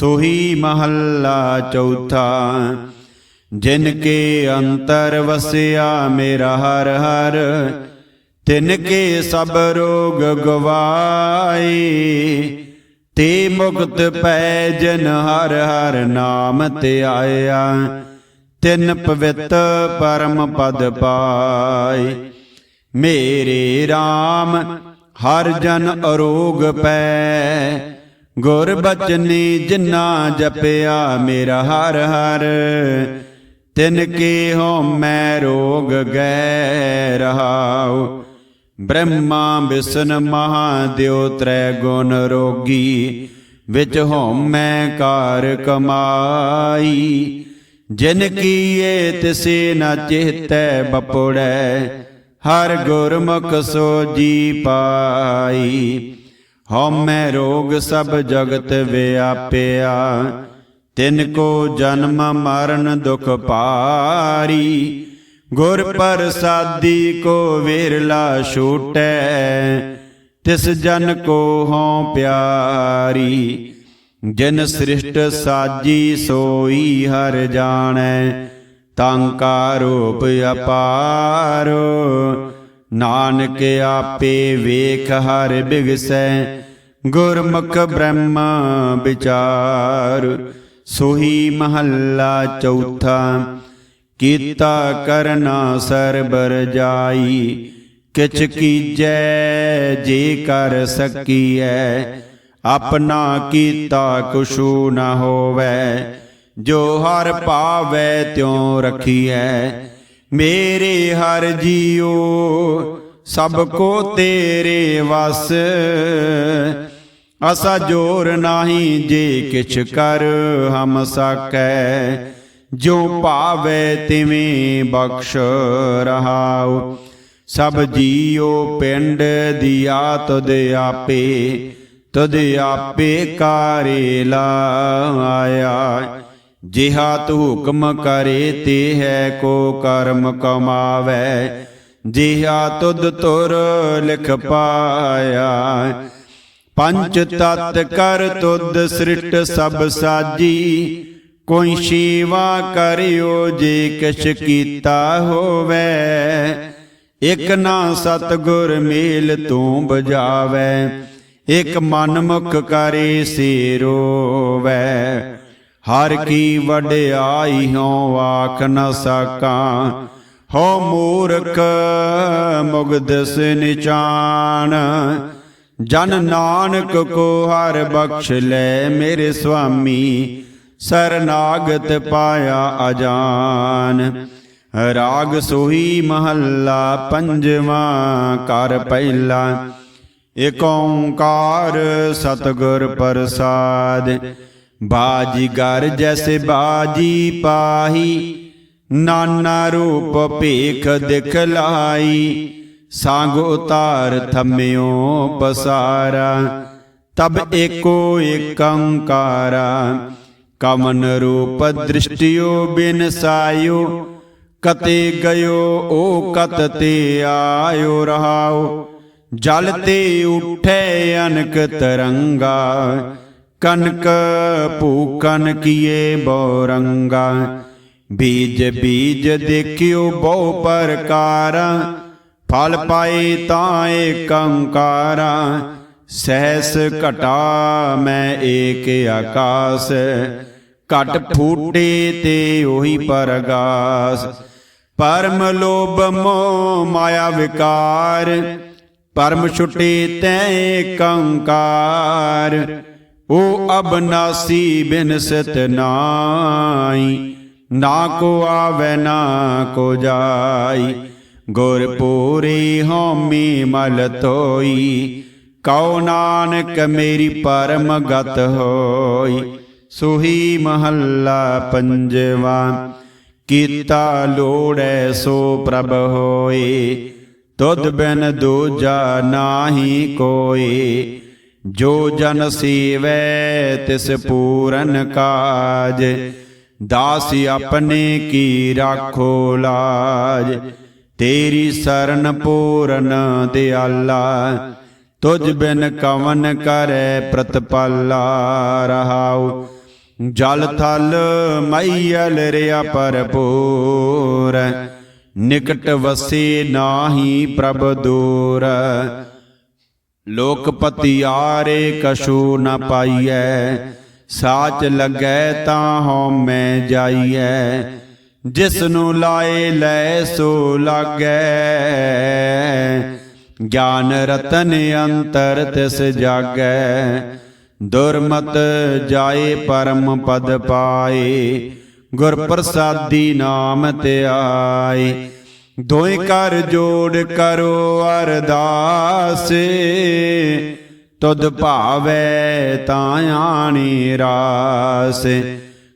ਸੋਹੀ ਮਹੱਲਾ ਚੌਥਾ, ਜਿਨ ਕੇ ਅੰਤਰ ਵਸਿਆ ਮੇਰਾ ਹਰ ਹਰ, ਤਿਨ ਕੇ ਸਭ ਰੋਗ ਗਵਾਏ, ਤੇ ਮੁਕਤ ਪੈ ਜਨ ਹਰ ਹਰ ਨਾਮ ਤੇ ਆਇਆ, ਤਿਨ ਪਵਿੱਤ ਪਰਮ ਪਦ ਪਾਏ। ਮੇਰੇ RAM ਹਰ ਜਨ ਅਰੋਗ ਪੈ ਗੁਰ ਬਚਨੀ ਜਿਨਾ ਜਪਿਆ ਮੇਰਾ ਹਰ ਹਰ, ਤਿਨ ਕੇ ਹੋ ਮੈਂ ਰੋਗ ਗੈ ਰਹਾਉ ਬ੍ਰਹਮਾ ਵਿਸ਼ਨ ਮਹਾਦੇਵ ਤ੍ਰੈ ਗੁਣ ਰੋਗੀ, ਵਿੱਚ ਹੋ ਮੈਂ ਕਾਰ ਕਮਾਈ। ਜਿਨ ਕੀਏ ਤਿਸੇ ਨ ਚਿਹਤੈ ਬਪੜੈ, ਹਰ ਗੁਰਮੁਖ ਸੋ ਜੀ ਪਾਈ। ਹਉਮੈ ਰੋਗ ਸਭ ਜਗਤ ਵਿਆਪਿਆ, ਤਿਨ ਕੋ ਜਨਮ ਮਰਨ ਦੁਖ ਪਾਰੀ। ਗੁਰ ਪ੍ਰਸਾਦੀ ਕੋ ਵਿਰਲਾ ਛੂਟੈ, ਤਿਸ ਜਨ ਕੋ ਹਉ ਪਿਆਰੀ। ਜਿਨ ਸ੍ਰਿਸ਼ਟ ਸਾਜੀ ਸੋਈ ਹਰ ਜਾਣੈ, ਤਾਂ ਕਾ ਰੂਪ ਅਪਾਰ। ਨਾਨਕ ਆਪੇ ਵੇਖ, ਹਰ ਬਿਗਸੈ, ਗੁਰਮੁਖ ਬ੍ਰਹਮ ਵਿਚਾਰ। ਸੋਹੀ ਮਹੱਲਾ ਚੌਥਾ, ਕੀਤਾ ਕਰਨਾ ਸਰਬਰ ਜਾਈ। ਕਿਛ ਕੀਜੈ, ਜੇ ਕਰ ਸਕੀਐ, ਆਪਣਾ ਕੀਤਾ ਕੁਛੂ ਨਾ ਹੋਵੈ। ਜੋ ਹਰ ਭਾਵੈ, ਤਿਉ ਰਖੀਐ। ਮੇਰੇ ਹਰ ਜੀਓ ਸਭ ਕੋ ਤੇਰੇ ਵਸ। ਅਸਾ ਜੋਰ ਨਹੀਂ ਜੇ ਕਿਛ ਕਰ ਹਮ ਸਕੈ ਜੋ ਭਾਵੇ ਤਿਵੇਂ ਬਖਸ਼ ਰਹਾਉ। ਸਭ ਜੀਉ ਪਿੰਡ ਦਿਆ ਤਦ ਆਪੇ, ਤੁਧ ਆਪੇ ਕਾਰੇ ਲਾਇਆ। ਜਿਹਾ ਤੂ ਹੁਕਮ ਕਰੇ ਤੇ ਹੈ ਕੋ ਕਰਮ ਕਮਾਵੇ। ਜਿਹਾ ਤੁਧ ਤੁਰ ਲਿਖ ਪਾਇਆ। ਪੰਜ ਤਤ ਕਰ ਤੁਧ ਸ੍ਰਿਸ਼ਟ ਸਭ ਸਾਜੀ। ਕੋਈ ਸ਼ੀਵਾ ਕਰਿਓ ਜੇ ਕਿਛ ਕੀਤਾ ਹੋਵੇ। ਇਕ ਨਾ ਸਤਗੁਰ ਮੇਲ ਤੂੰ ਬਜਾਵੇ ਇਕ ਮਨ ਮੁਖ ਕਰੇ ਸੇ ਰੋਵੇ। ਹਰ ਕੀ ਵਡਿਆਈ ਹੋ ਆਖ ਨ ਸਕਾਂ ਹੋ ਮੂਰਖ ਮੁਗਧ ਨਿਚਾਨ ਜਨ ਨਾਨਕ ਕੋ ਹਰ ਬਖਸ਼ ਲੈ ਮੇਰੇ ਸੁਆਮੀ ਸਰਨਾਗਤ ਪਾਇਆ ਅਜਾਨ। ਰਾਗ ਸੋਹੀ ਮਹੱਲਾ ਪੰਜਵਾਂ ਕਰ ਪਹਿਲਾ ਏਕ ਓੰਕਾਰ ਸਤਗੁਰ ਪ੍ਰਸਾਦ। ਬਾਜੀ ਗਰ ਜੈਸੇ ਬਾਜੀ ਪਾਹੀ ਨਾਨਾ ਰੂਪ ਭੇਖ ਦਿਖਲਾਈ ਸਾੰਗ ਉਤਾਰ ਥਮਿਓ ਪਸਾਰਾ ਤਬ ਏਕੋ ਏਕੰਕਾਰਾ ਕਮਨ ਰੂਪ ਦ੍ਰਿਸ਼ਟਿਓ ਬਿਨ ਸਾਇਓ ਕਤੇ ਗਇਓ ਓ ਕਤ ਤੇ ਆਇਓ ਰਹਾਓ ਜਲ ਤੇ ਉਠੇ ਅਨਕ ਤਰੰਗਾ ਕਨਕ ਭੂਕਨ ਕੀਏ ਬੋਰੰਗਾ ਬੀਜ ਬੀਜ ਦੇਖਿਓ ਬਹੁ ਪ੍ਰਕਾਰਾ। ਫਲ ਪਾਏ ਤਾਂ ਏਕੰਕਾਰਾ ਸਹਿਸ ਘਟਾ ਮੈਂ ਏਕ ਆਕਾਸ। ਘਟ ਫੂਟੇ ਤੇ ਉਹੀ ਪਰਗਾਸ। ਪਰਮ ਲੋਭ ਮੋਹ ਮਾਇਆ ਵਿਕਾਰ। ਪਰਮ ਛੁਟੇ ਤੈ ਏਕੰਕਾਰ ਓ ਅਬਨਾਸੀ ਬਿਨਸਤ ਨਾਈ, ਨਾ ਕੋ ਆਵੇ, ਨਾ ਕੋ ਜਾਈ। ਗੁਰ ਪੂਰੀ ਹਉਮੀ ਮਲ ਤੋਈ ਕਉ ਨਾਨਕ ਮੇਰੀ ਪਰਮ ਗਤ ਹੋਈ। ਸੁਹੀ ਮਹੱਲਾ ਪੰਜਵਾ, ਕੀਤਾ ਲੋੜੈ ਸੋ ਪ੍ਰਭ ਹੋਏ। ਤੁਧ ਬਿਨ ਦੂਜਾ ਨਾਹੀ ਕੋਈ ਜੋ ਜਨ ਸੀਵੈ ਤਿਸ ਪੂਰਨ ਕਾਜ, ਦਾਸ ਆਪਣੇ ਕੀ ਰਾਖੋ ਲਾਜ। ਤੇਰੀ ਸਰਨ ਪੂਰਨ ਦਿਆਲਾ, ਤੁਝ ਬਿਨ ਕਵਨ ਕਰੈ ਪ੍ਰਤਪਾਲਾ ਰਹਾਉ। ਜਲ ਥਲ ਮਈਲ ਰਿਆ ਪਰਪੂਰ ਨਿਕਟ ਵਸੇ ਨਾਹੀ ਪ੍ਰਭ ਦੂਰ। ਲੋਕਪਤੀ ਆਰੇ ਕਛੂ ਨ ਪਾਈਐ, ਸਾਚ ਲੱਗੈ ਤਾਂ ਹਉ ਮੈਂ ਜਾਈਐ ਜਿਸ ਨੂੰ ਲਾਏ ਲੈ ਸੋ ਲਾਗੈ। ਗਿਆਨ ਰਤਨ ਅੰਤਰ ਤਿਸ ਜਾਗੈ, ਦੁਰਮਤ ਜਾਏ ਪਰਮ ਪਦ ਪਾਏ ਗੁਰ ਪ੍ਰਸਾਦੀ ਨਾਮ ਧਿਆਏ ਦੋਇ ਕਰ ਜੋੜ ਕਰੋ ਅਰਦਾਸ। ਤੁਧ ਭਾਵੇ ਤਾਂ ਆਣੀ ਰਾਸ।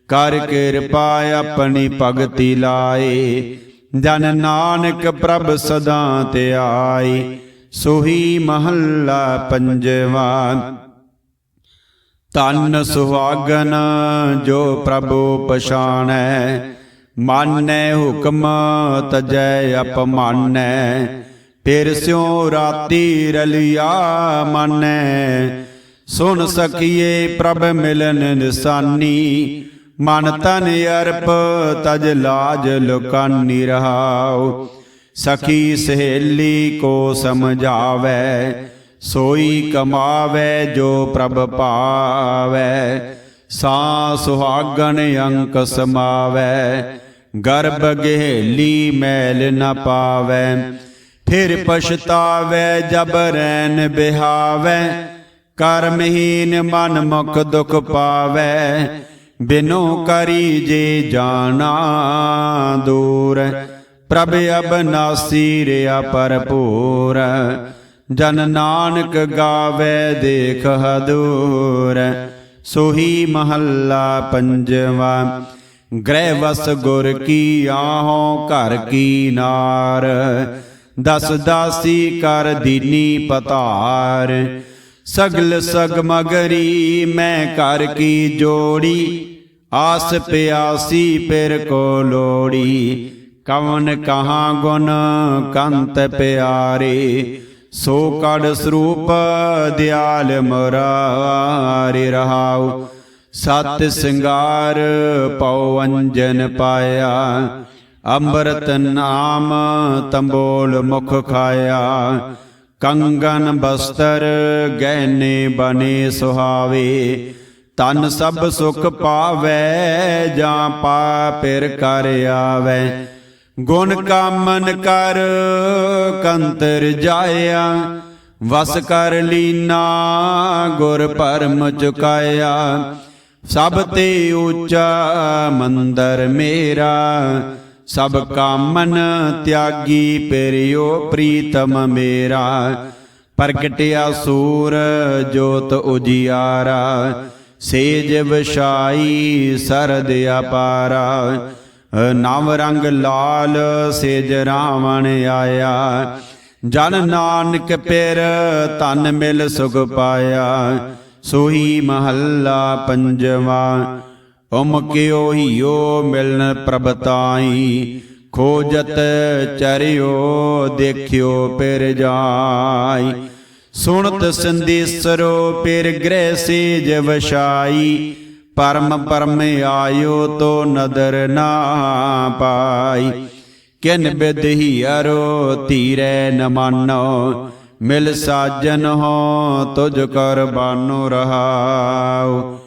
ਕਰ ਕਿਰਪਾ ਆਪਣੀ ਭਗਤੀ ਲਾਏ। ਜਨ ਨਾਨਕ ਪ੍ਰਭ ਸਦਾ ਧਿਆਈ ਸੋਹੀ ਮਹੱਲਾ ਪੰਜਵਾ। ਤਨ ਸੁਹਾਗਨ ਜੋ ਪ੍ਰਭੂ ਪਛਾਣੈ। ਮਾਨੈ ਹੁਕਮ ਤਜੈ ਅਪਮਾਨੈ, ਫਿਰ ਸਿਉ ਰਾਤੀ ਰਲਿਆ ਮਾਨੈ। ਸੁਣ ਸਕੀਏ ਪ੍ਰਭ ਮਿਲਨ ਨਿਸਾਨੀ, ਮਨ ਤਨ ਅਰਪ ਤਜ ਲਾਜ ਲੁਕਾਨੀ ਰਹਾਉ। ਸਖੀ ਸਹੇਲੀ ਕੋ ਸਮਝਾਵੇ, ਸੋਈ ਕਮਾਵੇ ਜੋ ਪ੍ਰਭ ਪਾਵੇ। ਸਾ ਸੁਹਾਗਣ ਅੰਕ ਸਮਾਵੇ ਗਰਭ ਗਹਿਲੀ ਮੈਲ ਨ ਪਾਵੇ, ਫਿਰ ਪਛਤਾਵੈ ਜਬ ਰੈਨ ਬਿਹਾਵੈ, ਕਰਮਹੀਨ ਮਨ ਮੁਖ ਦੁਖ ਪਾਵੈ, ਬਿਨੋ ਕਰੀ ਜੇ ਜਾਣਾ ਦੂਰ, ਪ੍ਰਭ ਅਬਨਾਸੀ ਰਿਆ ਭਰਪੂਰ, ਜਨ ਨਾਨਕ ਗਾਵੇ ਦੇਖ ਹਦੂਰ, ਸੋਹੀ ਮਹੱਲਾ ਪੰਜਵਾ ਗ੍ਰਹਿ ਵਸ ਗੁਰ ਕੀ ਆਹੋ ਘਰ ਕੀ ਨਾਰ? ਦਸ ਦਾਸੀ ਕਰ ਦੀਨੀ ਪਤਾਰ। ਸਗਲ ਸਗਮਗਰੀ ਮੈਂ ਕਰ ਕੀ ਜੋੜੀ? ਆਸ ਪਿਆਸੀ ਪਿਰ ਕੋ ਲੋੜੀ? ਕਵਨ ਕਹਾ ਗੁਣ ਕੰਤ ਪਿਆਰੇ? ਸੋ ਕੜ ਸਰੂਪ ਦਿਆਲ ਮੁਰਾਰੀ ਰਹਾਉ। ਸਤ ਸਿੰਗਾਰ ਪਉ ਅੰਜਨ ਪਾਇਆ, ਅੰਮ੍ਰਿਤ ਨਾਮ ਤੰਬੋਲ ਮੁਖ ਖਾਇਆ। ਕੰਗਨ ਬਸਤਰ ਗਹਿਨੇ ਬਨੇ ਸੁਹਾਵੇ ਤਨ ਸਭ ਸੁਖ ਪਾਵੇ, ਜਾਂ ਪਾ ਪਿਰ ਕਰ ਆਵੇ। ਗੁਣ ਕਾਮਨ ਕਰ ਕੰਤਰ ਜਾਇਆ, ਵਸ ਕਰ ਲੀਨਾ, ਗੁਰ ਪਰਮ ਚੁਕਾਇਆ। ਸਭ ਤੇ ਉੱਚਾ ਮੰਦਰ ਮੇਰਾ, ਸਭ ਕਾਮਨ ਤਿਆਗੀ ਪਰਿਓ ਪ੍ਰੀਤਮ ਮੇਰਾ। ਪ੍ਰਗਟਿਆ ਸੂਰ ਜੋਤ ਉਜਿਆਰਾ, ਸੇਜ ਵਿਸ਼ਾਈ ਸਰਦ ਅਪਾਰਾ। ਨਵ ਰੰਗ ਲਾਲ ਸੇਜ ਰਾਵਣ ਆਇਆ, ਜਨ ਨਾਨਕ ਪਿਰ ਤਨ ਮਿਲ ਸੁਖ ਪਾਇਆ। ਸੋਹੀ ਮਹੱਲਾ ਪੰਜਵਾ, ਉਮ ਕਿਓ ਮਿਲਨ ਪ੍ਰਭ ਤਾਈ, ਖੋਜਤ ਚਰਿਓ ਦੇਖਿਓ ਪਿਰ ਜਾਈ। ਸੁਣਤ ਸੰਦੇਸਰੋ ਪਿਰ ਗ੍ਰਹਿ ਸੇਜ ਵਸ਼ਾਈ, ਪਰਮ ਪਰਮ ਆਇਓ ਤੋ ਨਦਰ ਨਾ ਪਾਈ। ਕਿਨ ਬਿਦਹੀ ਅਰੋ ਧੀਰੈ ਨ ਮਿਲ ਸਾਜਨ ਹੋ, ਤੁਝ ਕਰਬਾਨੋ ਰਹਾਉ।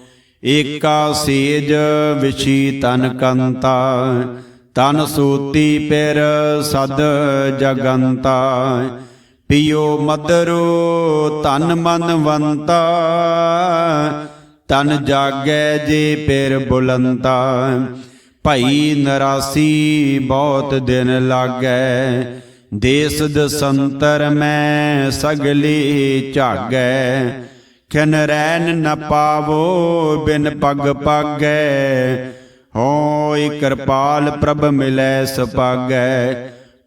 ਏਕਾ ਸੇਜ ਵਿਛੀ ਤਨ ਕੰਤਾ, ਤਨ ਸੂਤੀ ਪਿਰ ਸਦ ਜਗੰਤਾ। ਪਿਓ ਮਦਰੋ ਤਨ ਮਨ ਵੰਤਾ ਤਨ ਜਾਗੈ ਜੇ ਪਿਰ ਬੁਲੰਤਾ। ਭਈ ਨਰਾਸੀ ਬਹੁਤ ਦਿਨ ਲਾਗੈ ਦੇਸ ਦਸੰਤਰ ਮੈਂ ਸਗਲੀ ਝਾਗੈ। ਖਿਨ ਰੈਨ ਨ ਪਾਵੋ, ਬਿਨ ਪਗ ਪਾਗੈ। ਹੋਇ ਕਿਰਪਾਲ ਪ੍ਰਭ ਮਿਲੈ ਸੁਪਾਗੈ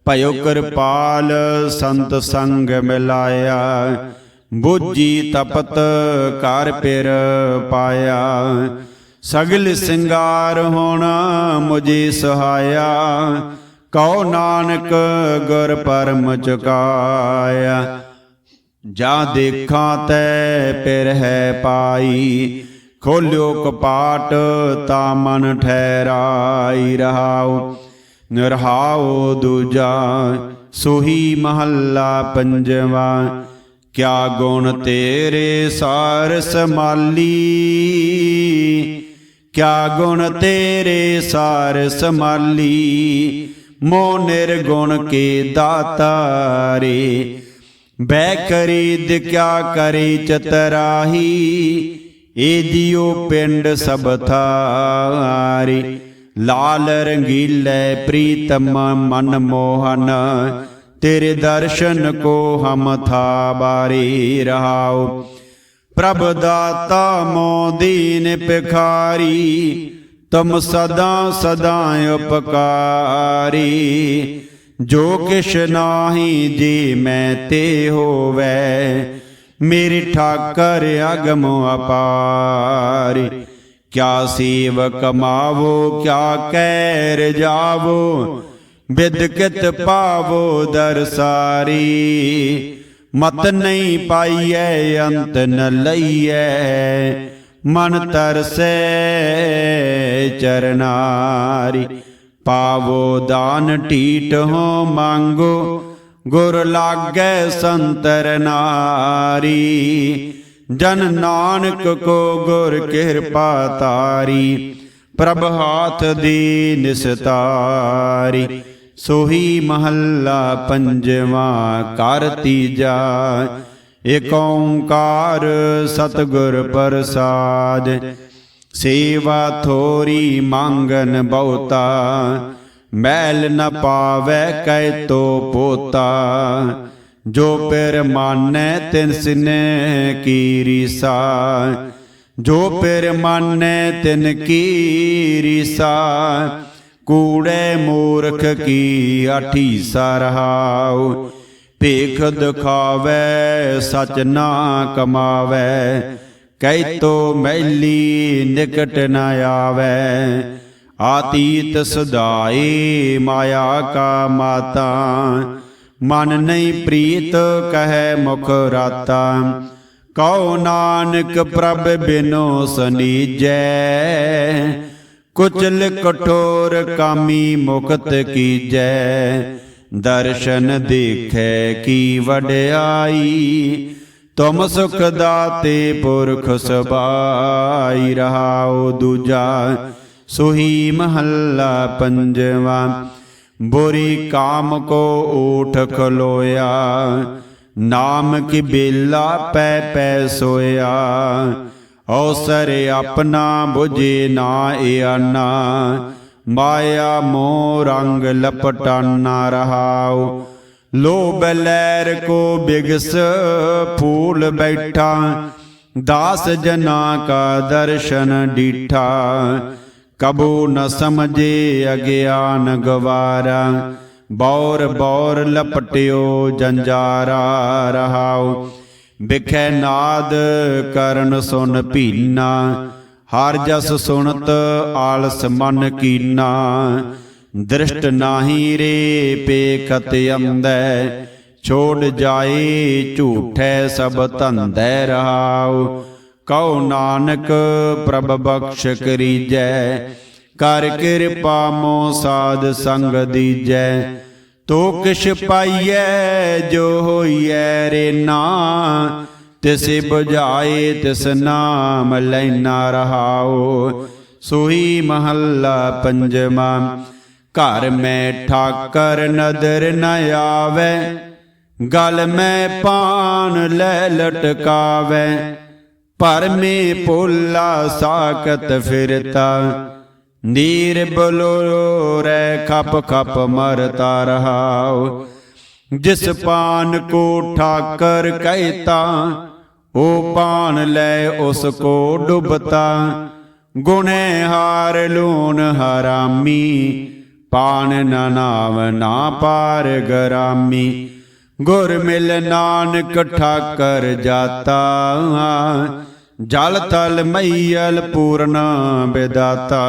ਭਇਓ ਕਿਰਪਾਲ ਸੰਤ ਸੰਗ ਮਿਲਾਇਆ। ਬੁੱਝੀ ਤਪਤ ਕਰ ਪਿਰ ਪਾਇਆ। ਸਗਲ ਸਿੰਗਾਰ ਹੋਣਾ ਮੁਝੇ ਸਹਾਇਆ। ਕਉ ਨਾਨਕ ਗੁਰ ਪਰਮ ਚੁਕਾਇਆ। ਜਾ ਦੇਖਾਂ ਤੈ ਪਿਰ ਹੈ ਪਾਈ, ਖੋਲਿਓ ਕਪਾਟ ਤਾਂ ਮਨ ਠਹਿਰਾਈ ਰਹਾਉ। ਨਿਰਹਾਉ ਦੂਜਾ ਸੋਹੀ ਮਹੱਲਾ ਪੰਜਵਾ, ਕਿਆ ਗੁਣ ਤੇਰੇ ਸਾਰ ਸਮਾਲੀ ਕਿਆ ਗੁਣ ਤੇਰੇ ਸਾਰ ਸਮਾਲੀ ਮੋ ਨਿਰਗੁਣ ਕੇ ਦਾਤਾਰੇ ਬੈ ਕਰੀਦ ਕਿਆ ਕਰੀ ਚਤਰਾਹੀ ਏ ਦਿਓ ਪਿੰਡ ਸਭ ਥਾਰੀ। ਲਾਲ ਰੰਗੀਲੇ ਪ੍ਰੀਤਮ ਮਨ ਮੋਹਨ, ਤੇਰੇ ਦਰਸ਼ਨ ਕੋ ਹਮ ਥਾ ਬਾਰੀ ਰਹਾਉ। ਪ੍ਰਭ ਦਾਤਾ ਮੋ ਦੀਨ ਪਿਖਾਰੀ ਤੁਮ ਸਦਾ ਸਦਾ ਉਪਕਾਰੀ ਜੋ ਕਿਛ ਨਾਹੀ ਜੀ ਮੈਂ ਤੇ ਹੋਵੇ, ਮੇਰੇ ਠਾਕਰ ਅਗਮ ਅਪਾਰੀ। ਕਿਆ ਸੇਵ ਕਮਾਵੋ ਕਿਆ ਕੈਰ ਜਾਵੋ, ਵਿਦਕਿਤ ਪਾਵੋ ਦਰਸਾਰੀ। ਮਤ ਨਹੀਂ ਪਾਈਐ, ਅੰਤ ਨ ਲਈਐ, ਮਨ ਤਰਸੈ। ਚਰਨਾਰੀ। ਪਾਵੋ ਦਾਨ ਢੀਟ ਹੋ ਮੰਗੋ, ਗੁਰ ਲਾਗੈ ਸੰਤਰ ਨਾਰੀ। ਜਨ ਨਾਨਕ ਕੋ ਗੁਰ ਕਿਰਪਾ ਤਾਰੀ, ਪ੍ਰਭ ਹਾਥ ਦੀ ਨਿਸਤਾਰੀ। ਸੋਹੀ ਮਹੱਲਾ ਪੰਜਵਾ ਕਰ ਤੀਜਾ ਏਕ ਓੰਕਾਰ ਸਤਿਗੁਰ ਪ੍ਰਸਾਦ। ਸੇਵਾ ਥੋਰੀ ਮੰਗਨ ਬਹੁਤਾ, ਮੈਲ ਨ ਪਾਵੈ ਕੈ ਤੋ ਪੋਤਾ। ਜੋ ਪਿਰ ਮਾਨੈ ਤਿਨ ਸਿਨੇ ਕੀ ਰੀਸਾ ਜੋ ਪਿਰ ਮਾਨੈ ਤਿਨ ਕੀ ਰੀਸਾ ਕੂੜੇ ਮੂਰਖ ਕੀ ਆਠੀ ਸਰਹਾਉ ਭੇਖ ਦਿਖਾਵੇ, ਸਚ ਨਾ ਕਮਾਵੇ ਕੈ ਤੋ ਮੈਲੀ ਨਿਕਟ ਨ ਆਵੇ ਆਤੀਤ ਸਦਾਈ ਮਾਇਆ ਕਾ ਮਾਤਾ ਮਨ ਨਹੀਂ ਪ੍ਰੀਤ ਕਹੈ ਮੁਖ ਰਾਤਾ ਕਉ ਨਾਨਕ ਪ੍ਰਭ ਬਿਨੋ ਸਨੀਜੈ ਕੁਚਲ ਕਠੋਰ ਕਾਮੀ ਮੁਕਤ ਕੀਜੈ ਦਰਸ਼ਨ ਦੇਖੈ ਕੀ ਵਡਿਆਈ ਤੁਮ ਸੁਖ ਦਾਤੇ ਪੁਰਖ ਸਬਾਈ ਰਹਾਉ ਦੂਜਾ ਸੁਹੀ ਮਹੱਲਾ ਪੰਜਵਾ। ਬੁਰੀ ਕਾਮ ਕੋ ਊਠ ਖਲੋਇਆ, ਨਾਮ ਕੀ ਬੇਲਾ ਪੈ ਪੈ ਸੋਇਆ। ਔਸਰ ਆਪਣਾ 부ਝੇ ਨਾ ਇਆਨਾ, ਮਾਇਆ ਮੋਹ ਰੰਗ ਲਪਟਾਨਾ ਰਹਾਉ। ਲੋਭ ਲੈਰ ਕੋ ਬਿਗਸ ਫੂਲ ਬੈਠਾ, ਦਾਸ ਜਨਾ ਕਾ ਦਰਸ਼ਨ ਡੀਠਾ। ਕਬੂ ਨ ਸਮਝੇ ਅਗਿਆਨ ਗਵਾਰਾ, ਬੌਰ ਬੌਰ ਲਪਟਿਓ ਜੰਜਾਰਾ ਰਹਾਉ। ਬਿਖੈ ਨਾਦ ਕਰਨ ਸੁਨ ਭੀਨਾ, ਹਰ ਜਸ ਸੁਣਤ ਆਲਸ ਮਨ ਕੀਨਾ। ਦ੍ਰਿਸ਼ਟ ਨਾਹੀ ਰੇ ਪੇਖਤ ਅੰਦੈ ਛੋੜ ਜਾਏ ਝੂਠੈ ਸਭ ਧੰਦੈ ਰਹਾਉ। ਕਉ ਨਾਨਕ ਪ੍ਰਭ ਬਖਸ਼ ਕਰੀਜੈ, ਕਰ ਕਿਰਪਾ ਮੋ ਸਾਧ ਸੰਗ ਦੀਜੈ। ਤੋ ਕਿਛ ਪਾਈਐ, ਜੋ ਹੋਈਐ ਰੇ ਨਾ, ਤਿਸੇ 부ਝਾਏ ਤਿਸ ਨਾਮ ਲੈਣਾ ਰਹਾਓ ਸੋਈ ਮਹੱਲਾ ਪੰਜਵਾ ਘਰ ਮੈਂ ਠਾਕਰ ਨਦਰ ਨ ਆਵੇ, ਗਲ ਮੈਂ ਪਾਨ ਲੈ ਲਟਕਾਵੇ। ਪਰਮੇ ਪੋਲਾ ਸਾਕਤ ਫਿਰਤਾ, ਨੀਰ ਬਲੋ ਰੈ ਖਪ ਖਪ ਮਰਤਾ ਰਹਾਉ। ਜਿਸ ਪਾਨ ਕੋ ਠਾਕਰ ਕਹਿਤਾ ਉਹ ਪਾਨ ਲੈ ਉਸ ਕੋ ਡੁਬਤਾ। ਗੁਨੇ ਹਾਰ ਲੂਨ ਹਰਾਮੀ ਪਾਨ ਨ ਨਾਮ ਨਾ ਪਾਰ ਗਰਾਮੀ। ਗੁਰ ਮਿਲ ਨਾਨਕ ਠਾਕਰ ਜਾਤਾ। ਜਲ ਤਲ ਮਈਲ ਪੂਰਨ ਬਿਦਾਤਾ।